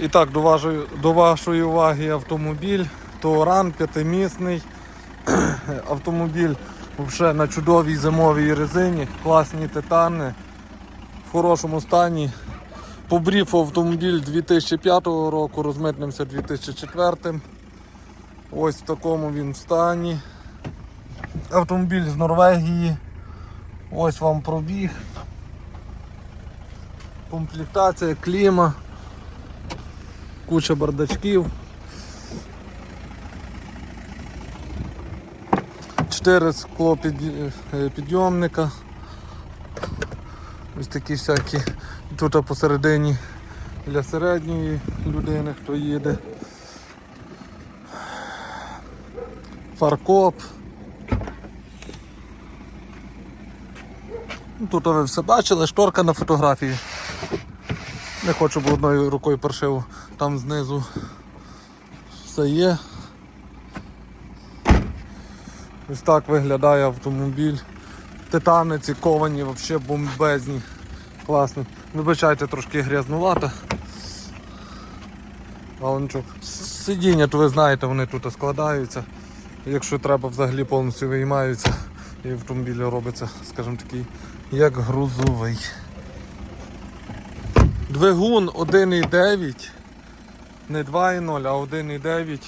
І так, до вашої, до вашої уваги автомобіль. Туаран п'ятимісний. Автомобіль взагалі на чудовій зимовій резині, класні титани, в хорошому стані. По бріфу автомобіль 2005 року, розмитнився 2004. Ось в такому він стані. Автомобіль з Норвегії. Ось вам пробіг. Комплектація, кліма, куча бардачків. Чотири скло е, підйомника. Ось такі всякі. Тут посередині для середньої людини, хто їде. Фаркоп. Ну, Тут ви все бачили, шторка на фотографії. Не хочу, бо одною рукою паршиво. Там знизу все є. Ось так виглядає автомобіль. Титани ці ковані, взагалі бомбезні. Класні. Вибачайте, трошки грязнувато. Але нічого. Сидіння, то ви знаєте, вони тут складаються. Якщо треба, взагалі повністю виймаються і автомобіль робиться, скажімо такий, як грузовий. Двигун 1,9, не 2,0, а 1,9.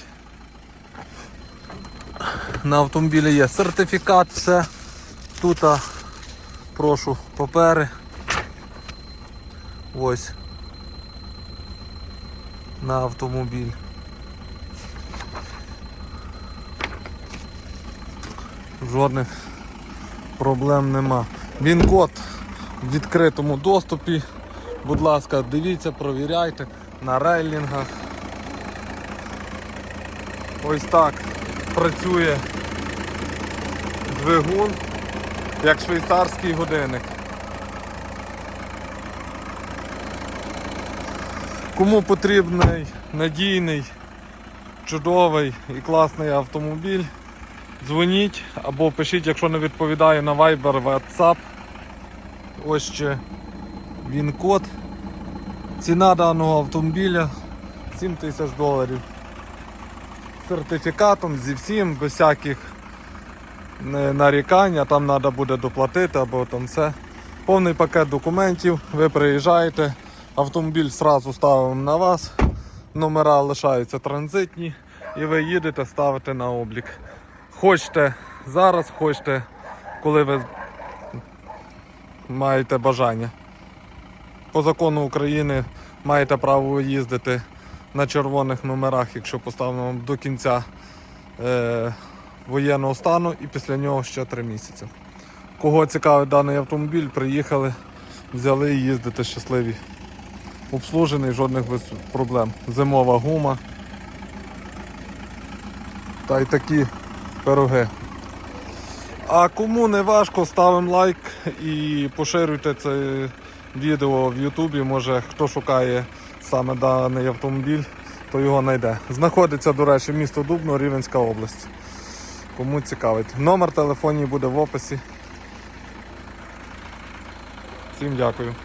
На автомобілі є сертифікат, все. Тут а, прошу папери. Ось. На автомобіль. Жодних проблем нема. Він код в відкритому доступі. Будь ласка, дивіться, провіряйте на рейлінгах. Ось так працює двигун, як швейцарський годинник. Кому потрібний надійний, чудовий і класний автомобіль, дзвоніть або пишіть, якщо не відповідає на Viber, WhatsApp. Ось ще він код. Ціна даного автомобіля 7 тисяч доларів. Сертифікатом зі всім, без всяких е, нарікань, а там треба буде доплатити або там все. Повний пакет документів, ви приїжджаєте, автомобіль одразу ставимо на вас, номера лишаються транзитні і ви їдете ставите на облік. Хочете зараз, хочете, коли ви маєте бажання. По закону України маєте право їздити на червоних номерах, якщо поставлено до кінця е, воєнного стану і після нього ще 3 місяці. Кого цікавить даний автомобіль, приїхали, взяли і їздите щасливі. Обслужений, жодних проблем. Зимова гума. Та й такі пироги. А кому не важко, ставимо лайк і поширюйте це відео в Ютубі. Може хто шукає саме даний автомобіль, то його знайде. Знаходиться, до речі, місто Дубно, Рівенська область. Кому цікавить. Номер телефонів буде в описі. Всім дякую.